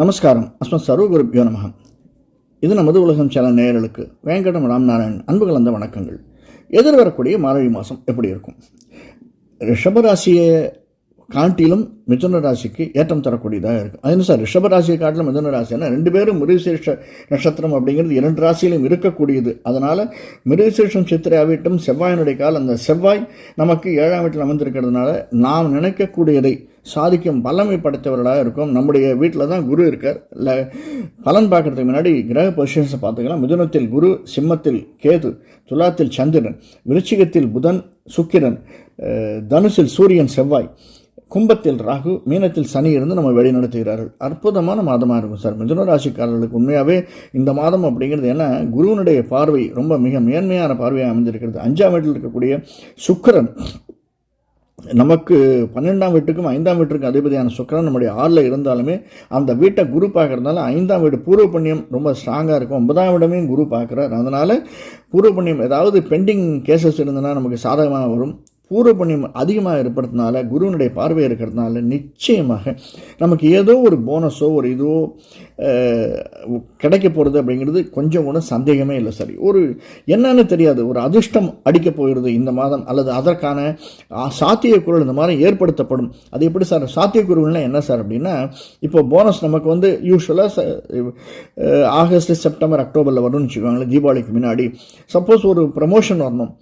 நமஸ்காரம். அஸ்மத் சர்வகுருப்பியோ நமகம் இது நமது உலகம் சேனல் நேயர்களுக்கு வேங்கடம் ராம்நாராயண் அன்பு கலந்த வணக்கங்கள். எதிர்வரக்கூடிய மார்கழி மாதம் எப்படி இருக்கும்? ரிஷபராசியை காட்டிலும் மிதுன ராசிக்கு ஏற்றம் தரக்கூடியதாக இருக்கும் அது என்ன சார்? ரிஷபராசியை காட்டிலும் மிதுன ராசினா ரெண்டு பேரும் மிருகசீர்ஷ நட்சத்திரம் அப்படிங்கிறது இரண்டு ராசியிலும் இருக்கக்கூடியது. அதனால் மிருகசீர்ஷம் சித்திரை ஆவிட்டும் செவ்வாயினுடைய கால் அந்த செவ்வாய் நமக்கு ஏழாம் வீட்டில் அமைந்திருக்கிறதுனால நாம் நினைக்கக்கூடியதை சாதிக்கும் வல்லமை படைத்தவர்களாக இருக்கும். நம்முடைய வீட்டில் தான் குரு இருக்கார். இல்லை பலன் பார்க்கறதுக்கு முன்னாடி கிரக பொசிஷன்ஸை பார்த்துக்கலாம். மிதுனத்தில் குரு சிம்மத்தில் கேது துலாத்தில் சந்திரன் விருச்சிகத்தில் புதன் சுக்கிரன் தனுசில் சூரியன் செவ்வாய் கும்பத்தில் ராகு மீனத்தில் சனி இருந்து நம்ம வழி நடத்துகிறார்கள். அற்புதமான மாதமாக இருக்கும் சார். மிதுன ராசிக்காரர்களுக்கு உண்மையாகவே இந்த மாதம் அப்படிங்கிறது ஏன்னா குருவனுடைய பார்வை ரொம்ப மிக மேன்மையான பார்வையாக அமைந்திருக்கிறது. அஞ்சாம் வீட்டில் இருக்கக்கூடிய சுக்கிரன் நமக்கு பன்னெண்டாம் வீட்டுக்கும் ஐந்தாம் வீட்டுக்கும் அதிபதியான சுக்கரன் நம்முடைய ஆறில் இருந்தாலுமே அந்த வீட்டை குரு பார்க்கறதுனால ஐந்தாம் வீடு பூர்வ புண்ணியம் ரொம்ப ஸ்ட்ராங்காக இருக்கும். ஒன்பதாம் இடமே குரு பார்க்குறார். அதனால் பூர்வ புண்ணியம் ஏதாவது பெண்டிங் கேசஸ் இருந்ததுன்னா நமக்கு சாதகமாக வரும். பூர்வ புண்ணியம் அதிகமாக இருப்பதுனால குருவினுடைய பார்வை இருக்கிறதுனால நிச்சயமாக நமக்கு ஏதோ ஒரு போனஸோ ஒரு இதோ கிடைக்க போகிறது அப்படிங்கிறது கொஞ்சம் கூட சந்தேகமே இல்லை சரி. ஒரு என்னன்னு தெரியாது. ஒரு அதிர்ஷ்டம் அடிக்க போகிறது இந்த மாதம் அல்லது அதற்கான சாத்தியக்குரல் இந்த மாதிரி ஏற்படுத்தப்படும். அது எப்படி சார்? சாத்தியக்குரல்னால் என்ன சார் அப்படின்னா இப்போ போனஸ் நமக்கு வந்து யூஸ்வலாக ஆகஸ்ட் செப்டம்பர் அக்டோபரில் வரும்னு வச்சுக்கோங்களேன் தீபாவளிக்கு முன்னாடி. சப்போஸ் ஒரு ப்ரமோஷன் வரணும்.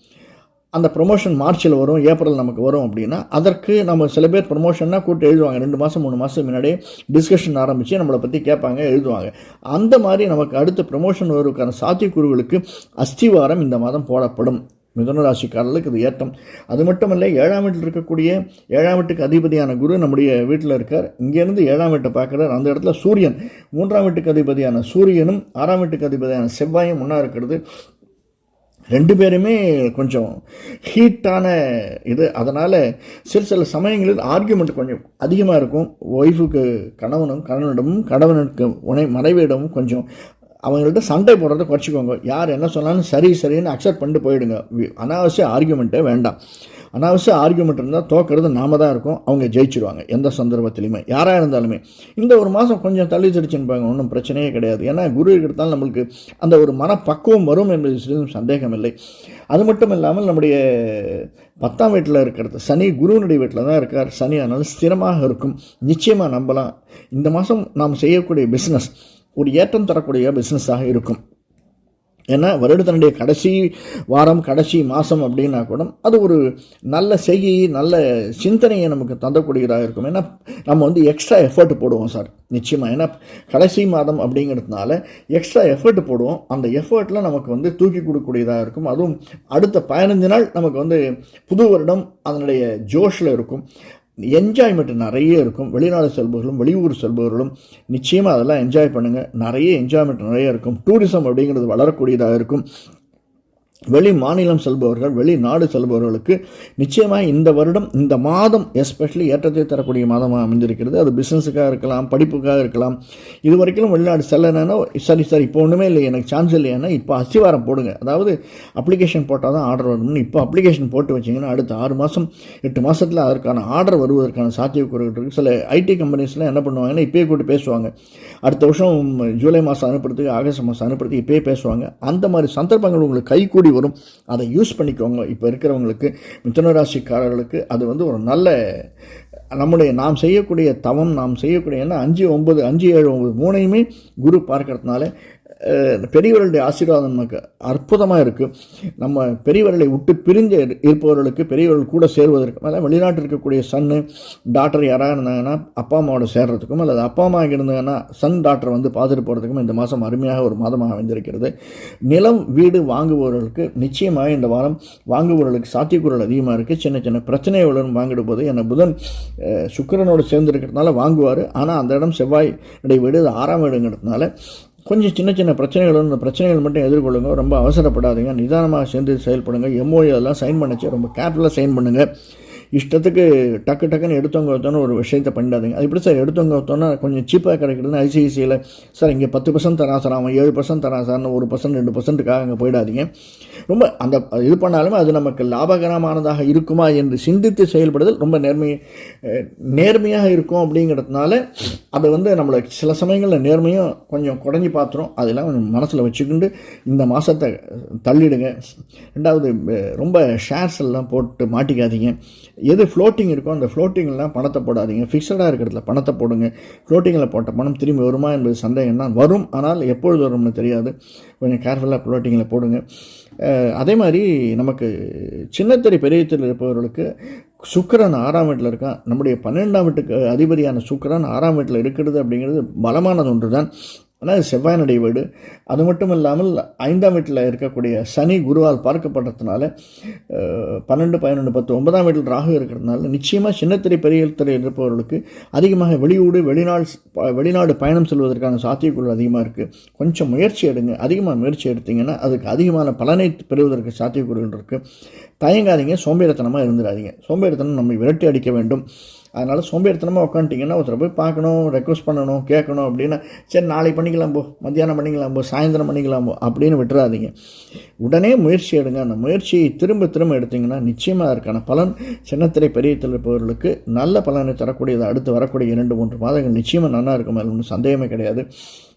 அந்த ப்ரொமோஷன் மார்ச்சில் வரும் ஏப்ரல் நமக்கு வரும் அப்படின்னா அதற்கு நம்ம சில பேர் ப்ரொமோஷன்னா கூட்டு எழுதுவாங்க. ரெண்டு மாதம் மூணு மாதம் முன்னாடியே டிஸ்கஷன் ஆரம்பித்து நம்மளை பற்றி கேட்பாங்க எழுதுவாங்க. அந்த மாதிரி நமக்கு அடுத்த ப்ரொமோஷன் வருவதற்கான சாத்தியக்கூறுகளுக்கு அஸ்திவாரம் இந்த மாதம் போடப்படும். மிதுன ராசிக்காரர்களுக்கு இது ஏற்றம். அது மட்டுமல்ல ஏழாம் வீட்டில் இருக்கக்கூடிய ஏழாம் வீட்டுக்கு அதிபதியான குரு நம்முடைய வீட்டில் இருக்கார். இங்கேருந்து ஏழாம் வீட்டை பார்க்குறார். அந்த இடத்துல சூரியன். மூன்றாம் வீட்டுக்கு அதிபதியான சூரியனும் ஆறாம் வீட்டுக்கு அதிபதியான செவ்வாயும் முன்னாக இருக்கிறது. ரெண்டு பேருமே கொஞ்சம் ஹீட்டான இது. அதனால் சில சில சமயங்களில் ஆர்கியூமெண்ட் கொஞ்சம் அதிகமாக இருக்கும். ஒய்ஃபுக்கு கணவனும் கணவனிடமும் கணவனுக்கு உனை மனைவியிடமும் கொஞ்சம் அவங்கள்ட்ட சண்டை போடுறத குறைச்சிக்கோங்க. யார் என்ன சொன்னாலும் சரி சரின்னு அக்செப்ட் பண்ணிட்டு போயிடுங்க. அனாவசிய ஆர்கியூமெண்ட்டே வேண்டாம். அனாவசிய ஆர்கியூமெண்ட் இருந்தால் தோக்கிறது நாம தான் இருக்கும் அவங்க ஜெயிச்சிருவாங்க. எந்த சந்தர்ப்பத்திலையுமே யாராக இருந்தாலுமே. இந்த ஒரு மாதம் கொஞ்சம் தள்ளி தடிச்சுன்னு ஒன்றும் பிரச்சனையே கிடையாது. ஏன்னா குரு இருக்கிறதால நம்மளுக்கு அந்த ஒரு மனப்பக்குவம் வரும் என்பது சிறிதும் சந்தேகம் இல்லை அது மட்டும் இல்லாமல் நம்முடைய பத்தாம் வீட்டில் இருக்கிறது சனி குருவினுடைய வீட்டில் தான் இருக்கார். சனி அதனால் ஸ்திரமாக இருக்கும். நிச்சயமாக நம்பலாம். இந்த மாதம் நாம் செய்யக்கூடிய பிஸ்னஸ் ஒரு ஏற்றம் தரக்கூடிய பிஸ்னஸாக இருக்கும். ஏன்னா வருடத்தினுடைய கடைசி வாரம் கடைசி மாதம் அப்படின்னா கூட அது ஒரு நல்ல செய்கி நல்ல சிந்தனையை நமக்கு தந்தக்கூடியதாக இருக்கும். ஏன்னா நம்ம வந்து எக்ஸ்ட்ரா எஃபர்ட் போடுவோம் சார் நிச்சயமாக ஏன்னா கடைசி மாதம் அப்படிங்கிறதுனால எக்ஸ்ட்ரா எஃபர்ட் போடுவோம். அந்த எஃபர்ட்டில் நமக்கு வந்து தூக்கி கொடுக்கக்கூடியதாக இருக்கும். அதுவும் அடுத்த பதினஞ்சு நாள் நமக்கு வந்து புது வருடம் அதனுடைய ஜோஷில் இருக்கும். என்ஜாய்மெண்ட் நிறைய இருக்கும். வெளிநாடு செல்பவர்களும் வெளியூர் செல்பவர்களும் நிச்சயமாக அதெல்லாம் என்ஜாய் பண்ணுங்கள் நிறைய என்ஜாய்மெண்ட் நிறைய இருக்கும். டூரிசம் அப்படிங்கிறது வளரக்கூடியதாக இருக்கும். வெளி மாநிலம் செல்பவர்கள் வெளிநாடு செல்பவர்களுக்கு நிச்சயமாக இந்த வருடம் இந்த மாதம் எஸ்பெஷலி ஏற்றத்தை தரக்கூடிய மாதமாக அமைந்திருக்கிறது. அது பிஸ்னஸுக்காக இருக்கலாம் படிப்புக்காக இருக்கலாம். இது வரைக்கும் வெளிநாடு செல்லணுன்னா சரி சரி இப்போ ஒன்றுமே இல்லை எனக்கு சான்ஸ் இல்லையானா இப்போ அஸ்திவாரம் போடுங்க. அதாவது அப்ளிகேஷன் போட்டால் தான் ஆர்டர் வரணும்னு இப்போ அப்ளிகேஷன் போட்டு வச்சிங்கன்னா அடுத்த ஆறு மாதம் எட்டு மாதத்தில் அதற்கான ஆர்டர் வருவதற்கான சாத்தியக்கூறுகள் இருக்குது சில ஐடி கம்பெனிஸ்லாம் என்ன பண்ணுவாங்கன்னா இப்போயே கூட்டு பேசுவாங்க. அடுத்த வருஷம் ஜூலை மாதம் அனுப்புறதுக்கு ஆகஸ்ட் மாதம் அனுப்புறதுக்கு இப்போயே பேசுவாங்க. அந்த மாதிரி சந்தர்ப்பங்கள் உங்களுக்கு கைகூடி வரும். அதை யூஸ் பண்ணிக்கோங்க. இப்போ இருக்கிறவங்களுக்கு மிதுன ராசிக்காரர்களுக்கு அது வந்து ஒரு நல்ல நம்முடைய நாம் செய்யக்கூடிய தவம் நாம் செய்யக்கூடிய ஏன்னா அஞ்சு ஒம்பது அஞ்சு ஏழு ஒம்பது மூணையுமே குரு பார்க்கறதுனால பெரியவர்களுடைய ஆசீர்வாதம் நமக்கு அற்புதமாக இருக்குது நம்ம பெரியவர்களை விட்டு பிரிஞ்சு இருப்பவர்களுக்கு பெரியவர்கள் கூட சேருவதற்கு அதாவது வெளிநாட்டில் இருக்கக்கூடிய சன்னு டாக்டர் யாராக இருந்தாங்கன்னா அப்பா அம்மாவோட சேர்றதுக்கும் அல்லது அப்பா அம்மா இருந்தாங்கன்னா சன் டாக்டர் வந்து பார்த்துட்டு போகிறதுக்கும் இந்த மாதம் அருமையாக ஒரு மாதமாக அமைந்திருக்கிறது. நிலம் வீடு வாங்குபவர்களுக்கு நிச்சயமாக இந்த வாரம் வாங்குபவர்களுக்கு சாத்தியக்கூறல் அதிகமாக இருக்குது சின்ன சின்ன பிரச்சனைகளுடன் வாங்கிடும் போது என்னை புதன் சுக்கரனோடு சேர்ந்து சேர்ந்துருக்கிறதுனால வாங்குவார். ஆனால் அந்த இடம் செவ்வாய் வீடு ஆறாம் வீடுங்கிறதுனால கொஞ்சம் சின்ன சின்ன பிரச்சனைகள் இந்த பிரச்சனைகள் மட்டும் எதிர்கொள்ளுங்க. ரொம்ப அவசரப்படாதீங்க. நிதானமாக சேர்ந்து செயல்படுங்க. எம்ஓஏ அதெல்லாம் சைன் பண்ணச்சு. ரொம்ப கேர்ஃபுல்லாக சைன் பண்ணுங்கள் இஷ்டத்துக்கு டக்கு டக்குன்னு எடுத்தவங்க ஒருத்தோன்னு ஒரு விஷயத்தை பண்ணிடாதீங்க. அது எப்படி சார் எடுத்தவங்க ஒருத்தோன்னா கொஞ்சம் சீப்பாக கிடைக்கிறதுன்னு ஐசிஐசியில் சார் இங்கே பத்து பர்சன்ட் தரா சார் அவன் ஏழு பர்சன்ட் தரா சார்னு ஒரு பர்சன்ட் ரெண்டு பர்சன்ட்டுக்காக அங்கே போயிடாதீங்க. ரொம்ப அந்த இது பண்ணாலுமே அது நமக்கு லாபகரமானதாக இருக்குமா என்று சிந்தித்து செயல்படுதல் ரொம்ப நேர்மை நேர்மையாக இருக்கும் அப்படிங்கிறதுனால அதை வந்து நம்மளை சில சமயங்களில் நேர்மையும் கொஞ்சம் குறைஞ்சி பார்த்துரும். அதெல்லாம் மனசில் வச்சுக்கிண்டு இந்த மாதத்தை தள்ளிடுங்க. ரெண்டாவது ரொம்ப ஷேர்ஸ் எல்லாம் போட்டு மாட்டிக்காதீங்க. எது ஃப்ளோட்டிங் இருக்கோ அந்த ஃப்ளோட்டிங்லாம் பணத்தை போடாதீங்க. ஃபிக்ஸடாக இருக்கிறதுல பணத்தை போடுங்க. ஃப்ளோட்டிங்கில் போட்ட பணம் திரும்பி வருமா என்பது சந்தேகம் தான் வரும். ஆனால் எப்பொழுது வரும்னு தெரியாது. கொஞ்சம் கேர்ஃபுல்லாக ஃப்ளோட்டிங்கில் போடுங்க. அதே மாதிரி நமக்கு சின்னத்திரை பெரியத்தில் இருப்பவர்களுக்கு சுக்கரன் ஆறாம் வீட்டில் இருக்கான் நம்முடைய பன்னெண்டாம் வீட்டுக்கு அதிபதியான சுக்கரன் ஆறாம் வீட்டில் இருக்கிறது அப்படிங்கிறது பலமானது ஒன்று தான் ஆனால் அது செவ்வாயினுடைய வீடு. அது மட்டும் இல்லாமல் ஐந்தாம் வீட்டில் இருக்கக்கூடிய சனி குருவால் பார்க்கப்படுறதுனால பன்னெண்டு பதினொன்று பத்து ஒன்பதாம் வீட்டில் ராகு இருக்கிறதுனால நிச்சயமாக சின்னத்திரை பெரிய திரை இருப்பவர்களுக்கு அதிகமாக வெளியூடு வெளிநாள் வெளிநாடு பயணம் செல்வதற்கான சாத்தியக்குழு அதிகமாக இருக்குது கொஞ்சம் முயற்சி எடுங்க. அதிகமாக முயற்சி எடுத்தீங்கன்னா அதுக்கு அதிகமான பலனை பெறுவதற்கு சாத்தியக்கூறுகள் இருக்குது தயங்காதீங்க சோம்பேறித்தனமாக இருந்துடாதீங்க. சோம்பேறித்தனம் நம்மை விரட்டி அடிக்க வேண்டும். அதனால் சோம்பேறித்தனமாக உட்காந்துட்டிங்கன்னா ஒருத்தரை போய் பார்க்கணும் ரெக்வஸ்ட் பண்ணணும் கேட்கணும் அப்படின்னா சரி நாளைக்கு பண்ணிக்கலாம் போ மத்தியானம் பண்ணிக்கலாம் போ சாயந்தரம் பண்ணிக்கலாம் போ அப்படின்னு விட்டுறாதீங்க. உடனே முயற்சி எடுங்க. அந்த முயற்சியை திரும்ப திரும்ப எடுத்திங்கன்னா நிச்சயமாக அதற்கான பலன் சின்னத்திரை பெரிய இருப்பவர்களுக்கு நல்ல பலனை தரக்கூடியது. அடுத்து வரக்கூடிய இரண்டு மூன்று மாதங்கள் நிச்சயமாக நல்லா இருக்கும். அதில் ஒன்றும் சந்தேகமே கிடையாது.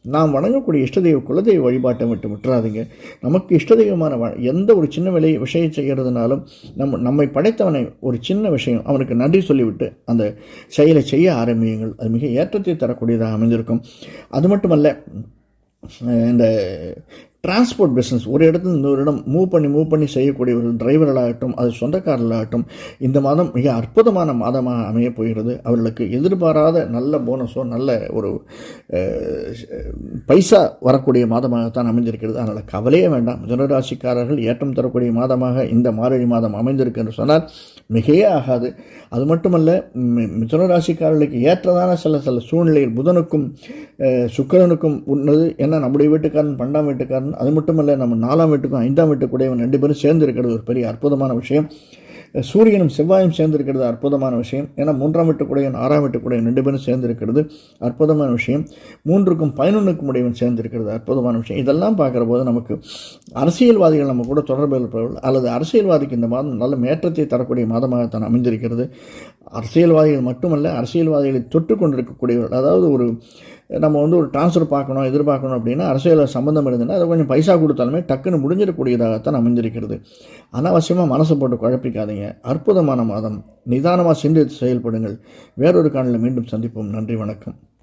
நாம் வணங்கக்கூடிய இஷ்டதெய்வ குலதெய்வ வழிபாட்டை விட்டு விட்டுறாதீங்க. நமக்கு இஷ்டதெய்வமான வ- எந்த ஒரு சின்ன விலை விஷயம் செய்கிறதுனாலும் நம்ம நம்மை படைத்தவனை ஒரு சின்ன விஷயம் அவனுக்கு நன்றி சொல்லிவிட்டு அந்த செயலை செய்ய ஆரம்பியுங்கள். அது மிக ஏற்றத்தை தரக்கூடியதாக அமைந்திருக்கும். அது மட்டுமல்ல இந்த டிரான்ஸ்போர்ட் பிஸ்னஸ் ஒரு இடத்துல இன்னொரு இடம் மூவ் பண்ணி மூவ் பண்ணி செய்யக்கூடியவர்கள் டிரைவர்களாகட்டும் அது சொந்தக்காரர்களாகட்டும் இந்த மாதம் மிக அற்புதமான மாதமாக அமைய போகிறது. அவர்களுக்கு எதிர்பாராத நல்ல போனஸோ நல்ல ஒரு பைசா வரக்கூடிய மாதமாகத்தான் அமைந்திருக்கிறது. அதனால் கவலையே வேண்டாம். மிதனராசிக்காரர்கள் ஏற்றம் தரக்கூடிய மாதமாக இந்த மார்கழி மாதம் அமைந்திருக்கு என்று சொன்னால் மிகையே ஆகாது அது மட்டுமல்ல மி- மிதுனராசிக்காரர்களுக்கு ஏற்றதான சில சில சூழ்நிலையில் புதனுக்கும் சுக்கரனுக்கும் உண்ணது ஏன்னா நம்முடைய வீட்டுக்காரன் பன்னெண்டாம் வீட்டுக்காரன் அது மட்டுமல்ல நம்ம நாலாம் வீட்டுக்கும் ஐந்தாம் வீட்டுக்குடையவன் ரெண்டு பேரும் சேர்ந்து இருக்கிறது ஒரு பெரிய அற்புதமான விஷயம். சூரியனும் செவ்வாயும் சேர்ந்திருக்கிறது அற்புதமான விஷயம். ஏன்னா மூன்றாம் வீட்டுக்குடையவன் ஆறாம் வீட்டுக்குடையவன் ரெண்டு பேரும் சேர்ந்திருக்கிறது அற்புதமான விஷயம். மூன்றுக்கும் பதினொன்றுக்கும் உடையவன் சேர்ந்திருக்கிறது அற்புதமான விஷயம். இதெல்லாம் பார்க்குற போது நமக்கு அரசியல்வாதிகள் நம்ம கூட தொடர்பு இருப்பவர்கள் அல்லது அரசியல்வாதிக்கு இந்த மாதம் நல்ல மேற்றத்தை தரக்கூடிய மாதமாகத்தான் அமைந்திருக்கிறது. அரசியல்வாதிகள் மட்டுமல்ல அரசியல்வாதிகளை தொட்டு கொண்டிருக்கக்கூடியவர்கள் அதாவது ஒரு நம்ம வந்து ஒரு ட்ரான்ஸ்ஃபர் பார்க்கணும் எதிர்பார்க்கணும் அப்படின்னா அரசியல் சம்மந்தம் இருந்ததுன்னா அதை கொஞ்சம் பைசா கொடுத்தாலுமே டக்குன்னு முடிஞ்சிடக்கூடியதாகத்தான் அமைஞ்சிருக்கிறது அனாவசியமாக மனசு போட்டு குழப்பிக்காதீங்க. அற்புதமான மாதம். நிதானமாக சிந்தித்து செயல்படுங்கள். வேறொரு காணொளியில் மீண்டும் சந்திப்போம். நன்றி வணக்கம்.